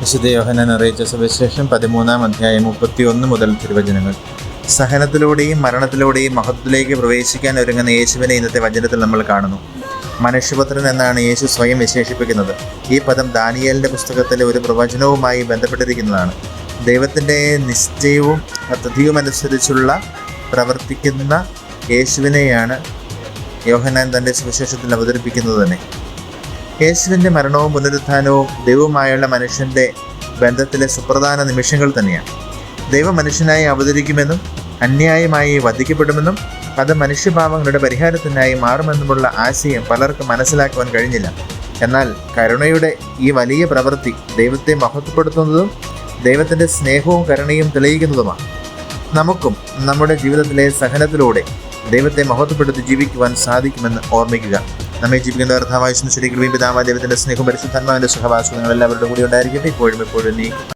വിശുദ്ധ അറിയിച്ച സുവിശേഷം പതിമൂന്നാം അധ്യായം മുപ്പത്തി ഒന്ന് മുതൽ തിരുവചനങ്ങൾ. സഹനത്തിലൂടെയും മരണത്തിലൂടെയും മഹത്വത്തിലേക്ക് പ്രവേശിക്കാൻ ഒരുങ്ങുന്ന യേശുവിനെ ഇന്നത്തെ വചനത്തിൽ നമ്മൾ കാണുന്നു. മനുഷ്യപുത്രൻ എന്നാണ് യേശു സ്വയം വിശേഷിപ്പിക്കുന്നത്. ഈ പദം ദാനിയേലിന്റെ പുസ്തകത്തിലെ ഒരു പ്രവചനവുമായി ബന്ധപ്പെട്ടിരിക്കുന്നതാണ്. ദൈവത്തിന്റെ നിശ്ചയവും പദ്ധതിയും അനുസരിച്ചുള്ള പ്രവർത്തിക്കുന്ന യേശുവിനെയാണ് യോഹനാൻ തന്റെ സുവിശേഷത്തിൽ അവതരിപ്പിക്കുന്നത് തന്നെ. യേശുവിന്റെ മരണവും പുനരുത്ഥാനവും ദൈവവുമായുള്ള മനുഷ്യന്റെ ബന്ധത്തിലെ സുപ്രധാന നിമിഷങ്ങൾ തന്നെയാണ്. ദൈവം മനുഷ്യനായി അവതരിക്കുമെന്നും അന്യായമായി വധിക്കപ്പെടുമെന്നും അത് മനുഷ്യഭാവങ്ങളുടെ പരിഹാരത്തിനായി മാറുമെന്നുമുള്ള ആശയം പലർക്കും മനസ്സിലാക്കുവാൻ കഴിഞ്ഞില്ല. എന്നാൽ കരുണയുടെ ഈ വലിയ പ്രവൃത്തി ദൈവത്തെ മഹത്വപ്പെടുത്തുന്നതും ദൈവത്തിന്റെ സ്നേഹവും കരുണയും തെളിയിക്കുന്നതുമാണ്. നമുക്കും നമ്മുടെ ജീവിതത്തിലെ സഹനത്തിലൂടെ ദൈവത്തെ മഹത്വപ്പെടുത്തി ജീവിക്കുവാൻ സാധിക്കുമെന്ന് ഓർമ്മിക്കുക. നമ്മെ ജീവിക്കുന്ന അർത്ഥമായ ശരിക്കും പിതാവ് ദൈവത്തിന്റെ സ്നേഹം പരിശുദ്ധാത്മാവിന്റെ സഹവാസം നിങ്ങൾ എല്ലാവരുടെ കൂടി ഉണ്ടായിരിക്കട്ടെ. ഇപ്പോഴും എപ്പോഴും നീക്കും.